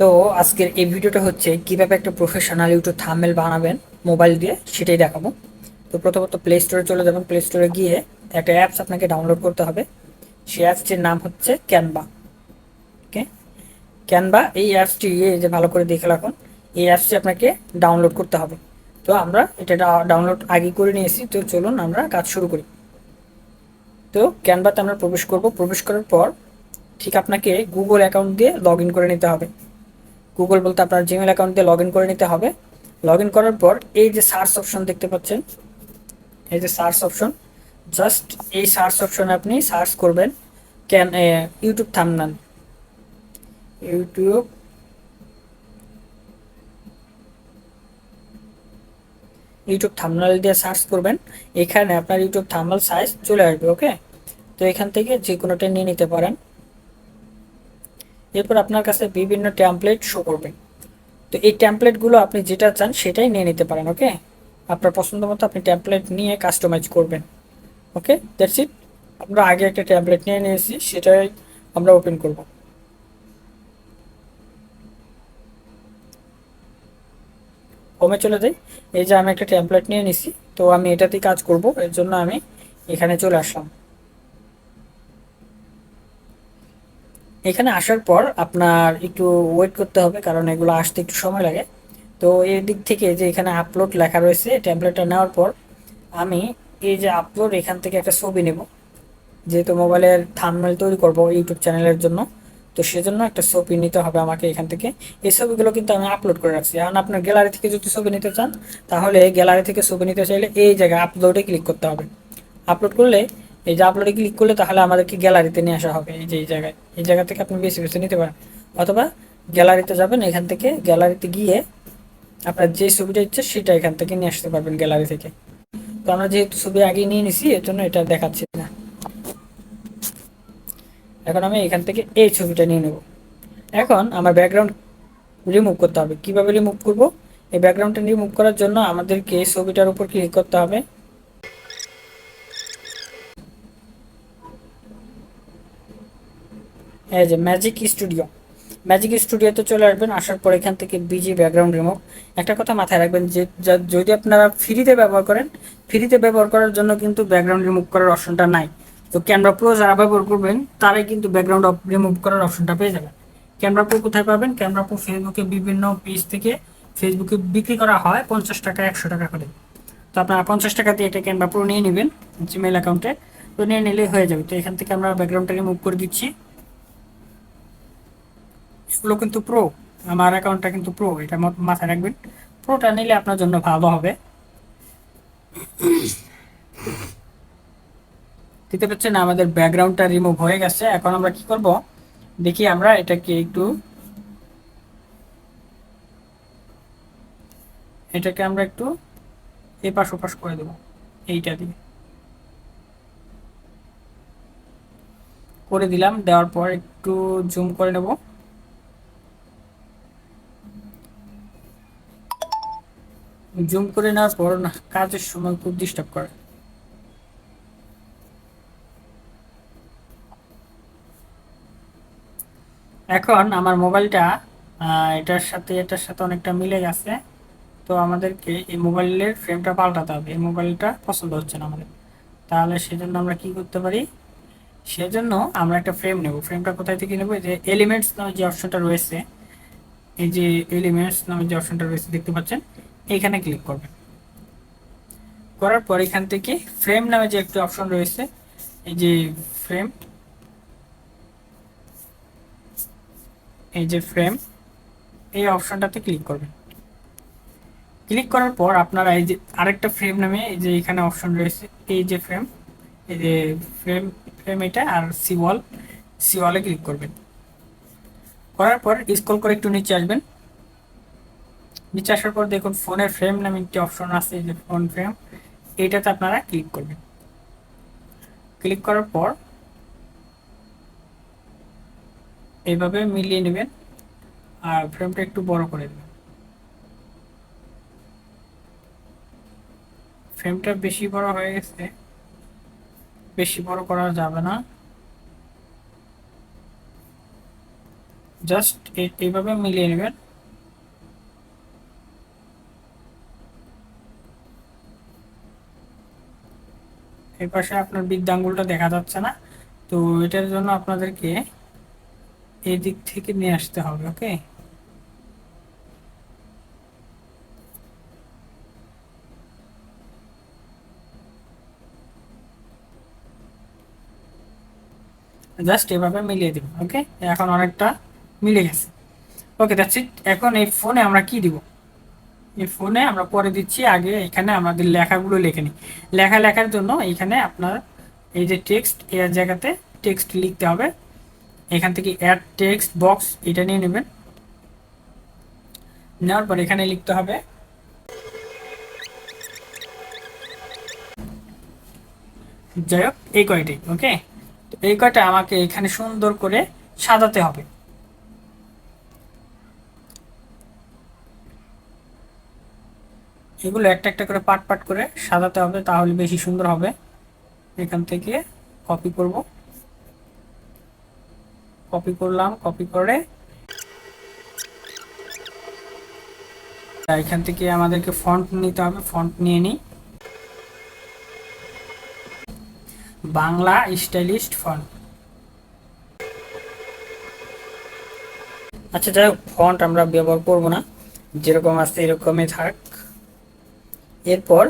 তো আজকের এই ভিডিওটা হচ্ছে কীভাবে একটা প্রফেশনাল ইউটিউব থাম্বনেল বানাবেন মোবাইল দিয়ে, সেটাই দেখাবো। তো প্রথমত প্লে স্টোরে চলে যাবেন। প্লে স্টোরে গিয়ে একটা অ্যাপস আপনাকে ডাউনলোড করতে হবে। সেই অ্যাপসটির নাম হচ্ছে ক্যানভা ওকে ক্যানভা এই অ্যাপসটি যে ভালো করে দেখে রাখুন, এই অ্যাপসটি আপনাকে ডাউনলোড করতে হবে। তো আমরা এটা ডাউনলোড আগে করে নিয়েছি, তো চলুন আমরা কাজ শুরু করি। তো ক্যানভাতে আমরা প্রবেশ করব। প্রবেশ করার পর ঠিক আপনাকে গুগল অ্যাকাউন্ট দিয়ে লগ করে নিতে হবে। গুগল বলতে আপনার জিমেল অ্যাকাউন্ট দিয়ে লগ করে নিতে হবে। লগ করার পর এই যে সার্চ অপশন দেখতে পাচ্ছেন, এই যে সার্চ অপশন জাস্ট এই সার্চ অপশনে আপনি সার্চ করবেন ক্যান ইউটিউব থামনান ইউটিউব ইউটিউব থামনাল দিয়ে সার্চ করবেন, এখানে আপনার ইউটিউব থামনাল সাইজ চলে আসবে ওকে তো এখান থেকে যে কোনোটা নিয়ে নিতে পারেন। এরপর আপনার কাছে বিভিন্ন ট্যাম্পলেট শো করবে। তো এই ট্যাম্পলেটগুলো আপনি যেটা চান সেটাই নিয়ে নিতে পারেন ওকে আপনার পছন্দ মতো আপনি ট্যাম্পলেট নিয়ে কাস্টমাইজ করবেন ওকে দ্যাটস ইট আমরা আগে একটা ট্যাম্পলেট নিয়ে নিয়েছি, সেটাই আমরা ওপেন করব। হোমে চলে যাই। এই যে আমি একটা ট্যাম্পলেট নিয়ে নিছি, তো আমি এটাতেই কাজ করব, এর জন্য আমি এখানে চলে আসলাম। এখানে আসার পর আপনার একটু ওয়েট করতে হবে, কারণ এগুলো আসতে একটু সময় লাগে। তো এই দিক থেকে যে এখানে আপলোড লেখা রয়েছে ট্যাম্পলেটটা নেওয়ার পর আমি এই যে আপলোড এখান থেকে একটা ছবি নেব। যেহেতু মোবাইলের থামমেল তৈরি করব ইউটিউব চ্যানেলের জন্য, তো সেজন্য একটা ছবি নিতে হবে আমাকে এখান থেকে। এই ছবিগুলো কিন্তু আমি আপলোড করে রাখছি। এখন আপনার গ্যালারি থেকে যদি ছবি নিতে চান, তাহলে গ্যালারি থেকে ছবি নিতে চাইলে এই জায়গায় আপলোডে ক্লিক করতে হবে। আপলোড করলে এই যে আপলোডে ক্লিক করলে তাহলে আমাদেরকে গ্যালারিতে নিয়ে আসা হবে এই যে এই জায়গায়। এই জায়গা থেকে আপনি বেশি বেশি নিতে পারেন। অথবা গ্যালারিতে যাবেন, এখান থেকে গ্যালারিতে গিয়ে আপনার যে ছবিটা ইচ্ছে সেটা এখান থেকে নিয়ে আসতে পারবেন গ্যালারি থেকে। তো আমরা যেহেতু ছবি আগে নিয়ে নিছি এর জন্য এটা দেখাচ্ছি না। এখন আমি এখান থেকে এই ছবিটা নিয়ে নেব। এখন আমার ব্যাকগ্রাউন্ড রিমুভ করতে হবে। কীভাবে রিমুভ করব? এই ব্যাকগ্রাউন্ডটা রিমুভ করার জন্য আমাদেরকে ছবিটার উপর ক্লিক করতে হবে। এই যে ম্যাজিক স্টুডিও ম্যাজিক স্টুডিওতে চলে আসবেন, আসার পর এখান থেকে বিজি ব্যাকগ্রাউন্ড রিমুভ একটা কথা মাথায় রাখবেন যে যদি আপনারা ফ্রিতে ব্যবহার করেন ফ্রিতে ব্যবহার করার জন্য কিন্তু ব্যাকগ্রাউন্ড রিমুভ করার অপশনটা নাই। তো ক্যামেরা প্রো যারা ব্যবহার করবেন, তারাই কিন্তু ব্যাকগ্রাউন্ড রিমুভ করার অপশনটা পেয়ে যাবেন। ক্যামেরা প্রো কোথায় পাবেন? ক্যামেরা প্রো ফেসবুকে বিভিন্ন পেজ থেকে ফেসবুকে বিক্রি করা হয় পঞ্চাশ টাকা, একশো টাকা করে। তো আপনারা পঞ্চাশ টাকা দিয়ে একটা ক্যামেরা প্রো নিয়ে নেবেন জিমেল অ্যাকাউন্টে তো নিয়ে নিলেই হয়ে যাবে। তো এখান থেকে আমরা ব্যাকগ্রাউন্ডটা রিমুভ করে দিচ্ছি। এগুলো কিন্তু প্রো আমার অ্যাকাউন্টটা কিন্তু প্রো এটা মাথায় রাখবেন। প্রোটা নিলে আপনার জন্য ভালো হবে। দেখতে পাচ্ছেন আমাদের ব্যাকগ্রাউন্ডটা রিমুভ হয়ে গেছে। এখন আমরা কি করব? দেখি আমরা এটাকে একটু এটাকে আমরা একটু এপাশ ওপাশ করে দেব, এইটা দিয়ে। করে দিলাম, দেওয়ার পর একটু জুম করে নেব। জুম করে নেওয়ার পর না, কাজের সময় খুব ডিস্টার্ব করে। এখন আমার মোবাইলটা এটার সাথে এটার সাথে অনেকটা মিলে গেছে। তো আমাদেরকে এই মোবাইলের ফ্রেমটা পাল্টাতে হবে। এই মোবাইলটা পছন্দ হচ্ছে না আমাদের। তাহলে সেজন্য আমরা কি করতে পারি? সেজন্য আমরা একটা ফ্রেম নেব। ফ্রেমটা কোথায় থেকে নেব? যে এলিমেন্টস নামে যে অপশনটা রয়েছে, এই যে এলিমেন্টস নামে যে অপশনটা রয়েছে, দেখতে পাচ্ছেন? এইখানে ক্লিক করবেন। করার পর এখান থেকে ফ্রেম নামে যে একটি অপশন রয়েছে, এই যে ফ্রেম এই যে ফ্রেম এই অপশনটাতে ক্লিক করবেন। ক্লিক করার পর আপনারা এই যে আরেকটা ফ্রেম নামে এই যে এখানে অপশন রয়েছে, এই যে ফ্রেম এই যে ফ্রেম ফ্রেম এটা আর সিওয়াল সিওয়ালে ক্লিক করবেন। করার পর স্ক্রল করে একটু নিচে আসবেন। নিচে আসার পর দেখুন ফোনের ফ্রেম নামে একটি অপশন আছে যে ফোন ফ্রেম এইটাতে আপনারা ক্লিক করবেন। ক্লিক করার পর এইভাবে মিলিয়ে নেবেন আর ফ্রেমটা একটু বড় করে দেবেন। ফ্রেমটা বেশি বড় হয়ে গেছে, বেশি বড় করা যাবে না। জাস্ট এইভাবে মিলিয়ে নেবেন। এই পাশে আপনার বৃদ্ধাঙ্গুলটা দেখা যাচ্ছে না। তো এটার জন্য আপনাদেরকে এই দিক থেকে নিয়ে আসতে হবে, ওকে? জাস্ট এভাবে মিলিয়ে দিব, ওকে? এখন অনেকটা মিলে গেছে। ওকে ইট এখন এই ফোনে আমরা কি দিব? এই ফোনে আমরা পরে দিচ্ছি, আগে এখানে আমাদের লেখাগুলো লিখে নিই। লেখা লেখার জন্য এখানে আপনার এই যে টেক্সট এর জায়গাতে টেক্সট লিখতে হবে। এখান থেকে অ্যাড টেক্সট বক্স এটা নিয়ে নেবেন। নেওয়ার পর এখানে লিখতে হবে, যাই হোক, এই কয়টি ওকে তো এই কয়টা আমাকে এখানে সুন্দর করে সাজাতে হবে। এগুলো একটা একটা করে পাট পাট করে সাজাতে হবে, তাহলে বেশি সুন্দর হবে। এখান থেকে কপি করব। কপি করলাম কপি করে। এখান থেকে আমাদেরকে ফন্ট নিতে হবে ফন্ট নিয়ে নিই। বাংলা স্টাইলিস্ট ফন্ট আচ্ছা যাই হোক ফন্ট আমরা ব্যবহার করব না। যেরকম আছে এরকমই থাক। এরপর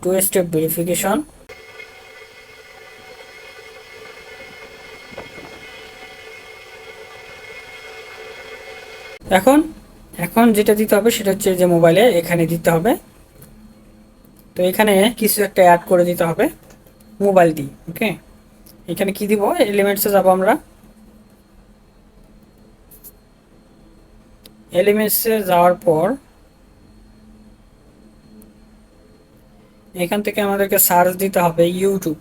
টু স্টেপ ভেরিফিকেশন এখন এখন যেটা দিতে হবে সেটা হচ্ছে যে মোবাইলে এখানে দিতে হবে। তো এখানে কিছু একটা অ্যাড করে দিতে হবে মোবাইল দিয়ে ওকে এখানে কি দিব? এলিমেন্টসে যাব আমরা। এলিমেন্টসে যাওয়ার পর এখান থেকে আমাদেরকে সার্চ দিতে হবে ইউটিউব।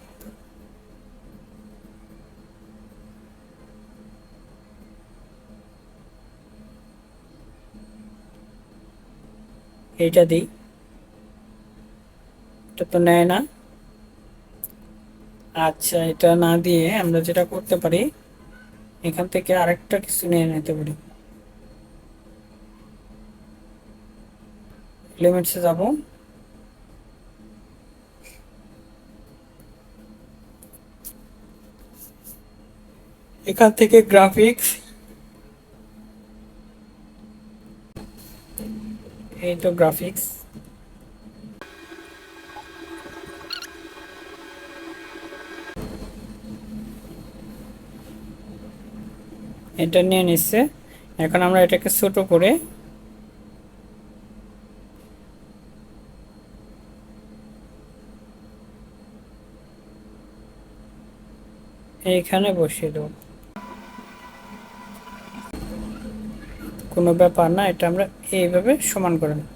এইটা দিই। এটা তো নেয় না। আচ্ছা এটা না দিয়ে আমরা যেটা করতে পারি, এখান থেকে আরেকটা কিছু নিয়ে নিতে পারি। এলিমেন্টসে যাব। এখান থেকে গ্রাফিক্স এই তো গ্রাফিক্স এটা নিয়ে নিচ্ছে। এখন আমরা এটাকে ছোট করে এইখানে বসিয়ে দেব। কোনো ব্যাপার না, এটা আমরা এইভাবে সমান করে নেব।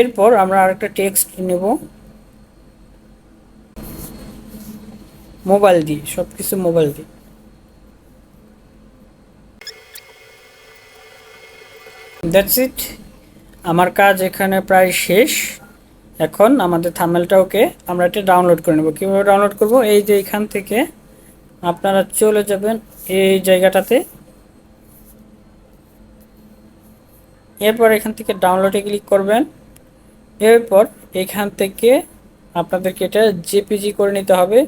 এরপর আমরা আরেকটা টেক্সট নেব। মোবাইল দিয়ে সব কিছু মোবাইল দিয়ে। দ্যাটস ইট আমার কাজ এখানে প্রায় শেষ। এখন আমাদের থামেলটাওকে আমরা এটা ডাউনলোড করে নেব। কীভাবে ডাউনলোড করব? এই যে এখান থেকে আপনারা চলে যাবেন এই জায়গাটাতে। এরপর এখান থেকে ডাউনলোডে ক্লিক করবেন। এরপর এখান থেকে আপনাদেরকে এটা জেপিজি করে নিতে হবে।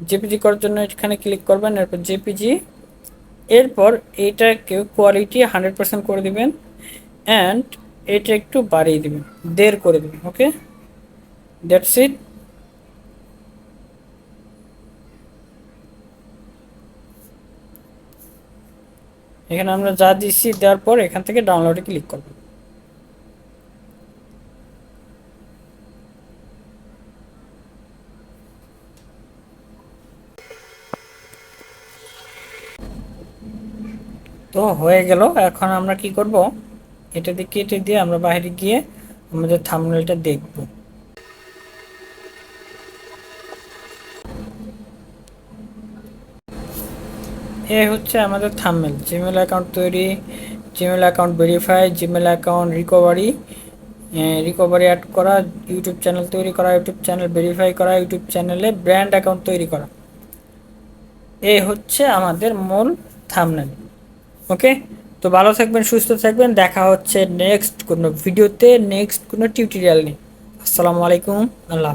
জেপিজি করার জন্য এখানে ক্লিক করবেন, এরপর জেপিজি এরপর এইটাকে কোয়ালিটি হান্ড্রেড পার্সেন্ট করে দিবেন অ্যান্ড এটা একটু বাড়িয়ে দিবেন দের করে দিবেন ওকে দ্যাটস ইট এখানে আমরা যা দিচ্ছি দেওয়ার পর এখান থেকে ডাউনলোডে ক্লিক করব। তো হয়ে গেল, এখন আমরা কি করব? এটা দিয়ে কেটে দিয়ে আমরা বাইরে গিয়ে আমাদের থামনেলটা দেখব। এ হচ্ছে আমাদের থামমেল জিমেল অ্যাকাউন্ট তৈরি Gmail account verify Gmail account recovery recovery add করা ইউটিউব চ্যানেল তৈরি করা ইউটিউব চ্যানেল ভেরিফাই করা ইউটিউব চ্যানেলে ব্র্যান্ড অ্যাকাউন্ট তৈরি করা। এ হচ্ছে আমাদের মূল থামনেল ওকে তো ভালো থাকবেন, সুস্থ থাকবেন, দেখা হচ্ছে নেক্সট কোনো ভিডিওতে নেক্সট কোনো টিউটোরিয়াল নিয়ে। আসসালামু আলাইকুম, আল্লাহ।